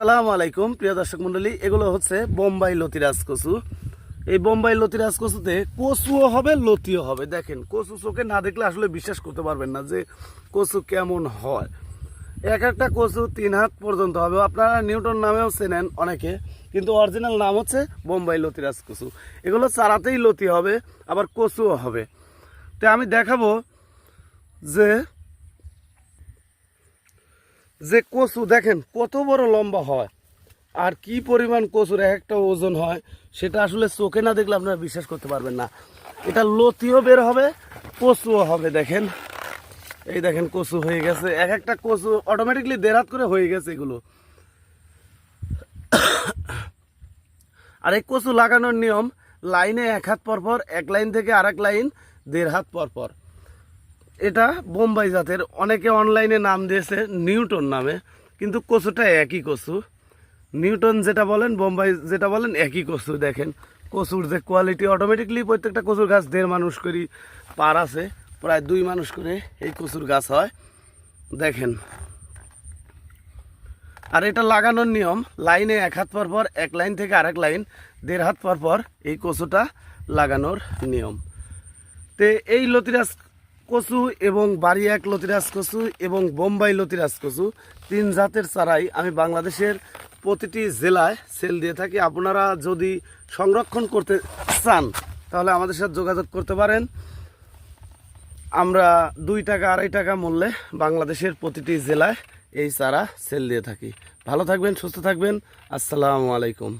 সালামু আলাইকুম, প্রিয় দর্শক মন্ডলী এগুলো হচ্ছে বোম্বাই লতিরাজ কচু এই বোম্বাই লতিরাজ কচুতে কচুও হবে, লতিও হবে। দেখেন, কচু চোখে না দেখলে আসলে বিশ্বাস করতে পারবেন না যে কচু কেমন হয়। এক একটা কচু তিন হাত পর্যন্ত হবে। আপনারা নিউটন নামেও চেনেন অনেকে, কিন্তু অরিজিনাল নাম হচ্ছে বোম্বাই লতিরাজ কচু এগুলো চারাতেই লতি হবে, আবার কচুও হবে। তো আমি দেখাবো যে যে কচু, দেখেন, কত বড় লম্বা হয় আর কি পরিমাণ কচুর, এক একটা ওজন হয়, সেটা আসলে চোখে না দেখলে আপনারা বিশ্বাস করতে পারবেন না। এটা লতিও বের হবে, কচুও হবে, দেখেন। এই দেখেন, কচু হয়ে গেছে। এক একটা কচু অটোমেটিকলি দেড় হাত করে হয়ে গেছে এগুলো। আর এই কচু লাগানোর নিয়ম, লাইনে এক হাত পর পর, এক লাইন থেকে আরেক লাইন দেড় হাত পর পর। এটা বোম্বাই জাতের। অনেকে অনলাইনে নাম দিয়েছে নিউটন নামে, কিন্তু কচুটা একই কচু। নিউটন যেটা বলেন, বোম্বাই যেটা বলেন, একই কচু। দেখেন, কচুর যে কোয়ালিটি অটোমেটিকলি প্রত্যেকটা কচুর গাছ দেড় মানুষ করি পার আছে, প্রায় দুই মানুষ করে এই কচুর গাছ হয়। দেখেন। আর এটা লাগানোর নিয়ম লাইনে এক হাত পর পর, এক লাইন থেকে আরেক লাইন দেড় হাত পর পর এই কচুটা লাগানোর নিয়ম। তে এই লতিরাজ কচু এবং বাড়ি এক লতিরাজ কচু এবং বোম্বাই লতিরাজ কচু, তিন জাতের চারাই আমি বাংলাদেশের প্রতিটি জেলায় সেল দিয়ে থাকি। আপনারা যদি সংরক্ষণ করতে চান, তাহলে আমাদের সাথে যোগাযোগ করতে পারেন। আমরা দুই টাকা, আড়াই টাকা মূল্যে বাংলাদেশের প্রতিটি জেলায় এই চারা সেল দিয়ে থাকি। ভালো থাকবেন, সুস্থ থাকবেন। আসসালামু আলাইকুম।